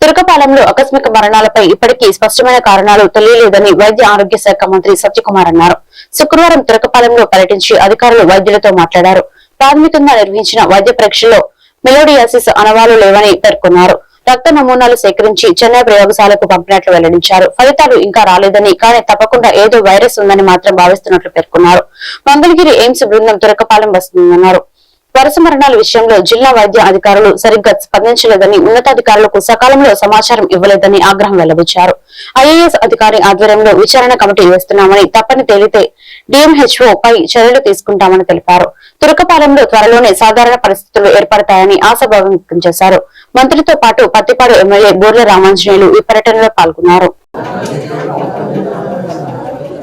తురకపాలెంలో ఆకస్మిక మరణాలపై ఇప్పటికీ స్పష్టమైన కారణాలు తెలియలేదని వైద్య ఆరోగ్య శాఖ మంత్రి సత్యకుమార్ అన్నారు. శుక్రవారం తురకపాలెంలో పర్యటించి అధికారులు వైద్యులతో మాట్లాడారు. ప్రాథమికంగా నిర్వహించిన వైద్య పరీక్షలో మెలోడియాసిస్ అనవాలు లేవని పేర్కొన్నారు. రక్త నమూనాలు సేకరించి చెన్నై ప్రయోగశాలకు పంపినట్లు వెల్లడించారు. ఫలితాలు ఇంకా రాలేదని కానీ తప్పకుండా ఏదో వైరస్ ఉందని మాత్రం భావిస్తున్నట్లు పేర్కొన్నారు. మంగళగిరి ఎయిమ్స్ బృందం తురకపాలెం వస్తుందన్నారు. వరుస మరణాల విషయంలో జిల్లా వైద్య అధికారులు సరిగ్గా స్పందించలేదని ఉన్నతాధికారులకు సకాలంలో సమాచారం ఇవ్వలేదని ఆగ్రహం వెల్లబుచ్చారు ఐఏఎస్ అధికారి ఆధ్వర్యంలో విచారణ కమిటీ వేస్తున్నామని తప్పని తేలితే డిఎంహెచ్ఓ పై చర్యలు తీసుకుంటామని తెలిపారు. తురకపాలెంలో త్వరలోనే సాధారణ పరిస్థితులు ఏర్పడతాయని ఆశాభావం వ్యక్తం చేశారు. మంత్రితో పాటు పత్తిపాడు ఎమ్మెల్యే బోర్ల రామాంజనేయులు ఈ పర్యటనలో పాల్గొన్నారు.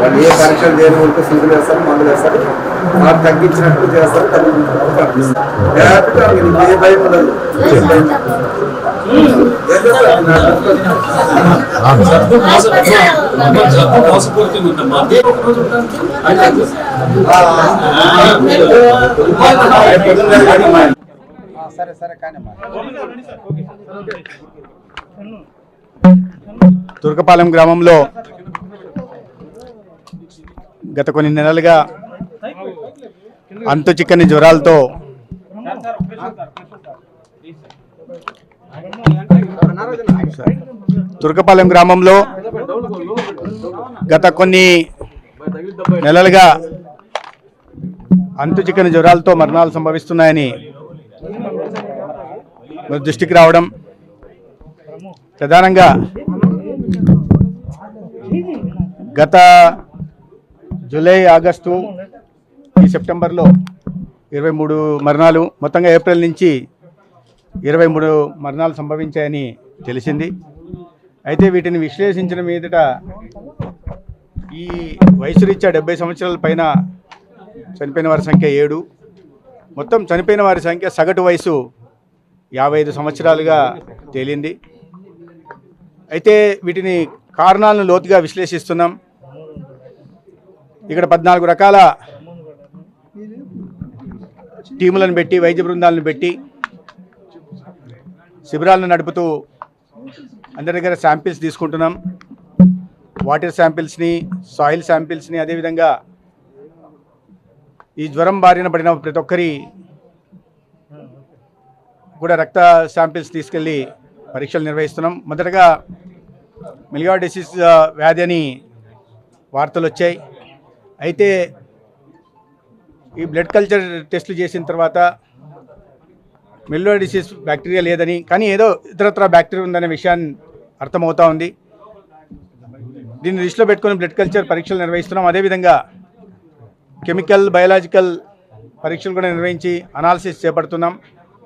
వాళ్ళు ఏ పరీక్షలు చేయని ఉంటే సూదులు వేస్తారు మందులు వేస్తారు వాళ్ళు తగ్గించినట్టు చేస్తారు తగ్గించినట్టు పంపిస్తారు ఏ భయం ఉండదు సరే సరే కానీ తుర్కపాలెం గ్రామంలో గత కొన్ని నెలలుగా అంతు చిక్కని జ్వరాలతో దుర్గపాలెం గ్రామంలో గత కొన్ని నెలలుగా అంతు చిక్కని జ్వరాలతో మరణాలు సంభవిస్తున్నాయని దృష్టికి రావడం ప్రధానంగా గత జూలై ఆగస్టు ఈ సెప్టెంబర్లో ఇరవై మూడు మరణాలు మొత్తంగా ఏప్రిల్ నుంచి ఇరవై మూడు మరణాలు సంభవించాయని తెలిసింది. అయితే వీటిని విశ్లేషించిన మీదట ఈ వయసు రీత్యా డెబ్బై సంవత్సరాల పైన చనిపోయిన వారి సంఖ్య ఏడు. మొత్తం చనిపోయిన వారి సంఖ్య సగటు వయసు యాభై ఐదు సంవత్సరాలుగా తేలింది. అయితే వీటిని కారణాలను లోతుగా విశ్లేషిస్తున్నాం. ఇక్కడ పద్నాలుగు రకాల టీములను పెట్టి వైద్య బృందాలను పెట్టి శిబిరాలను నడుపుతూ అందరి దగ్గర శాంపిల్స్ తీసుకుంటున్నాం. వాటర్ శాంపిల్స్ని సాయిల్ శాంపిల్స్ని అదేవిధంగా ఈ జ్వరం బారిన పడిన ప్రతి ఒక్కరి కూడా రక్త శాంపిల్స్ తీసుకెళ్ళి పరీక్షలు నిర్వహిస్తున్నాం. మొదటగా మిలియా డిసీజ్ వ్యాధి అని వార్తలు వచ్చాయి. అయితే ఈ బ్లడ్ కల్చర్ టెస్టులు చేసిన తర్వాత మిలియా డిసీజ్ బ్యాక్టీరియా లేదని కానీ ఏదో ఇతరత్ర బ్యాక్టీరియా ఉందనే విషయాన్ని అర్థమవుతా ఉంది. దీన్ని దృష్టిలో పెట్టుకొని బ్లడ్ కల్చర్ పరీక్షలు నిర్వహిస్తున్నాం. అదేవిధంగా కెమికల్ బయలాజికల్ పరీక్షలు కూడా నిర్వహించి అనాలిసిస్ చేపడుతున్నాం.